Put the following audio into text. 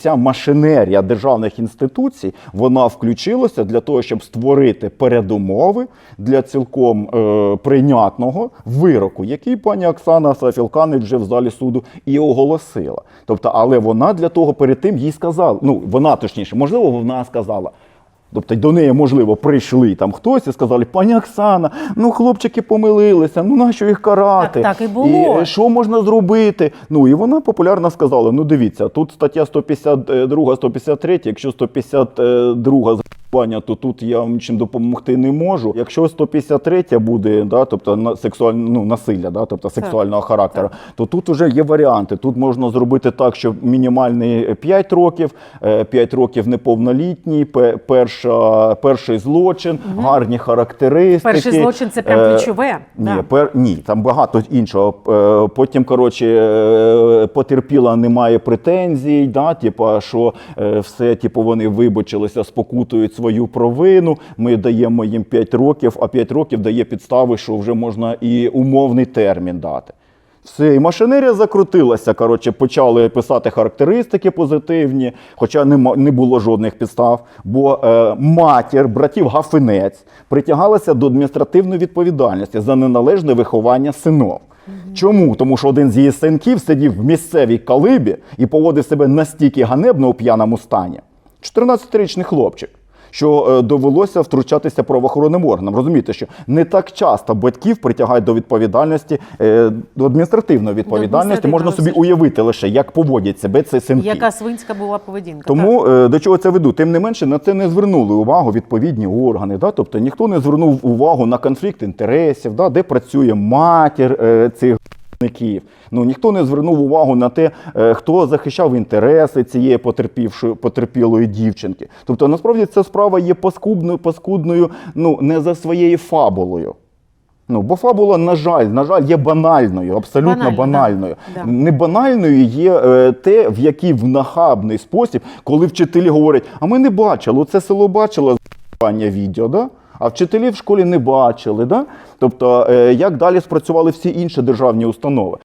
Ця машинерія державних інституцій вона включилася для того, щоб створити передумови для цілком е, прийнятного вироку, який пані Оксана Сафілканич вже в залі суду і оголосила. Тобто, але вона для того перед тим їй сказала. Ну вона точніше, можливо, вона сказала. Тобто до неї, можливо, прийшли там хтось і сказали, пані Оксана, ну хлопчики помилилися, ну нащо їх карати? Так, так і було. І що можна зробити? Ну і вона популярно сказала: ну дивіться, тут стаття 152, 153, якщо 152 згадування, то тут я вам нічим допомогти не можу. Якщо 153 буде, да, тобто на сексуальне ну, насилля, да, тобто сексуального характеру, то тут вже є варіанти. Тут можна зробити так, що мінімальний 5 років, 5 років неповнолітній, перша, перший злочин, гарні характеристики. Перший злочин це прям Е, ключове. Ні, Да. пер, ні, там багато іншого. Е, Потім, коротше, е, потерпіла немає претензій, да, типа, що е, все, типу, вони вибачилися, спокутують свою провину. Ми даємо їм 5 років, а 5 років дає підстави, що вже можна і умовний термін дати. Все, і машинерія закрутилася. Коротше, почали писати характеристики позитивні, хоча нема- не було жодних підстав. Бо е, матір братів Гафинець притягалася до адміністративної відповідальності за неналежне виховання синов. Чому? Тому що один з її синків сидів в місцевій калибі і поводив себе настільки ганебно у п'яному стані. 14-річний хлопчик. Що е, довелося втручатися правоохоронним органам. Розумієте, що не так часто батьків притягають до відповідальності, е, до адміністративної відповідальності. адміністративної, Можна собі уявити лише, як поводять себе ці синки. Яка свинська була поведінка? Тому е, до чого це веду? Тим не менше на це не звернули увагу відповідні органи. Да? Тобто ніхто не звернув увагу на конфлікт інтересів, да? де працює матір цих гопників. Ну ніхто не звернув увагу на те, е, хто захищав інтереси цієї потерпівшої потерпілої дівчинки. Тобто, насправді ця справа є паскудною, паскудною, ну не за своєю фабулою. Ну, бо фабула, на жаль, на жаль, є банальною, абсолютно Банально, банальною. Да. Не банальною є е, те, в який в нахабний спосіб, коли вчителі говорять, а ми не бачили, це село бачило відео, да? А вчителі в школі не бачили. Да? Тобто, е, як далі спрацювали всі інші державні установи.